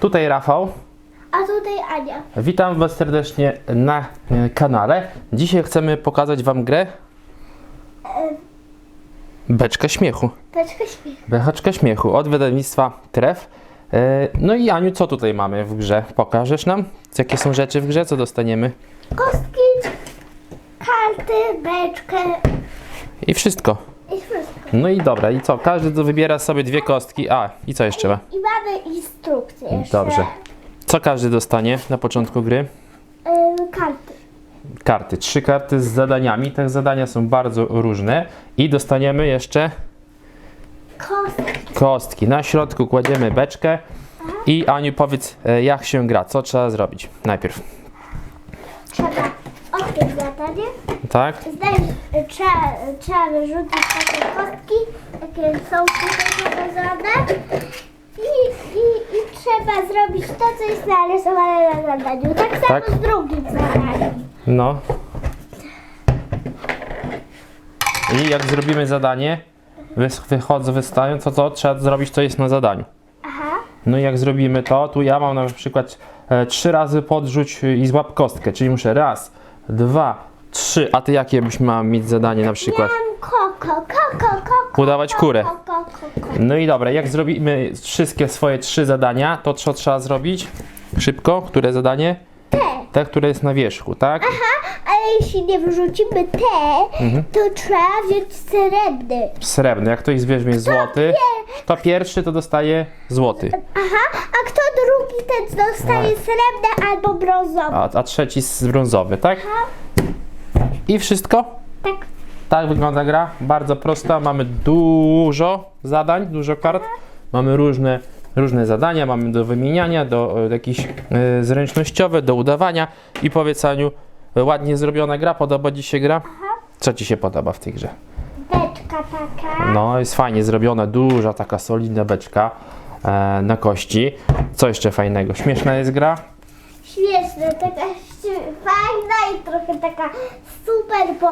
Tutaj Rafał. A tutaj Ania. Witam Was serdecznie na e, kanale. Dzisiaj chcemy pokazać Wam grę Beczka Śmiechu. Paczka śmiech. Bechaczka Śmiechu od wydawnictwa Tref. E, No i Aniu, co tutaj mamy w grze? Pokażesz nam? Jakie są rzeczy w grze? Co dostaniemy? Kostki, karty, beczkę I wszystko. i wszystko. No i dobra, i co? Każdy tu wybiera sobie dwie kostki. A, i co jeszcze ma? I mamy instrukcję jeszcze. Dobrze. Co każdy dostanie na początku gry? E, karty. Karty. Trzy karty z zadaniami. Te zadania są bardzo różne. I dostaniemy jeszcze Kostki. kostki. Na środku kładziemy beczkę. I Aniu, powiedz, e, jak się gra. Co trzeba zrobić najpierw? Trzeba odkryć zadanie. Tak? Zdaj, trzeba, trzeba wyrzucić takie kostki, jakie są tutaj pokazane. Trzeba zrobić to, co jest narysowane na zadaniu. Tak samo Tak. z drugim zadaniem. No. I jak zrobimy zadanie, wys- wychodzę, wystają, to co trzeba zrobić, co jest na zadaniu. Aha. No i jak zrobimy to, tu ja mam na przykład e, trzy razy podrzuć i złap kostkę, czyli muszę raz, dwa, trzy, a ty jakie byś miał mieć zadanie na przykład? Miałam koko, koko, koko. Udawać koko, kurę. Koko, koko. No i dobra, jak zrobimy wszystkie swoje trzy zadania, to co trzeba zrobić? Szybko, które zadanie? Te. Te, które jest na wierzchu, tak? Aha, ale jeśli nie wyrzucimy te, Mhm. to trzeba wziąć srebrny. Srebrny, jak ktoś weźmie złoty, to pierwszy to dostaje złoty, Aha, a kto drugi, ten dostaje srebrny albo brązowy. a, a trzeci z brązowy, tak? I wszystko? Tak. Tak wygląda gra, bardzo prosta, mamy dużo zadań, dużo kart, mamy różne, różne zadania, mamy do wymieniania, do e, jakieś e, zręcznościowe, do udawania i powiedz Aniu, e, ładnie zrobiona gra, podoba Ci się gra? Co Ci się podoba w tej grze? Beczka taka. No, jest fajnie zrobiona, duża, taka solidna beczka e, na kości. Co jeszcze fajnego? Śmieszna jest gra? Śmieszna, taka fajna i trochę taka super, bo,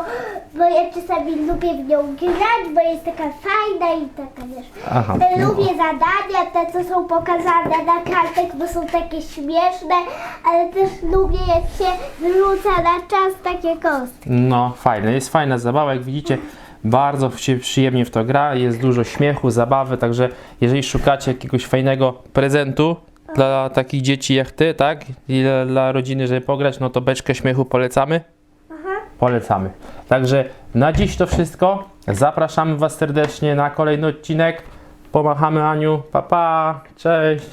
bo ja czasami lubię w nią grać, bo jest taka fajna i taka wiesz. Aha. E, Lubię zadania, te co są pokazane na kartach, bo są takie śmieszne, ale też lubię jak się wrzuca na czas takie kostki. No, fajne. Jest fajna zabawa, jak widzicie. Bardzo się przyjemnie w to gra, jest dużo śmiechu, zabawy, także jeżeli szukacie jakiegoś fajnego prezentu dla takich dzieci jak ty, tak? I dla, dla rodziny, żeby pograć, no to beczkę śmiechu polecamy? Aha. Polecamy. Także na dziś to wszystko. Zapraszamy Was serdecznie na kolejny odcinek. Pomachamy Aniu. Pa, pa. Cześć.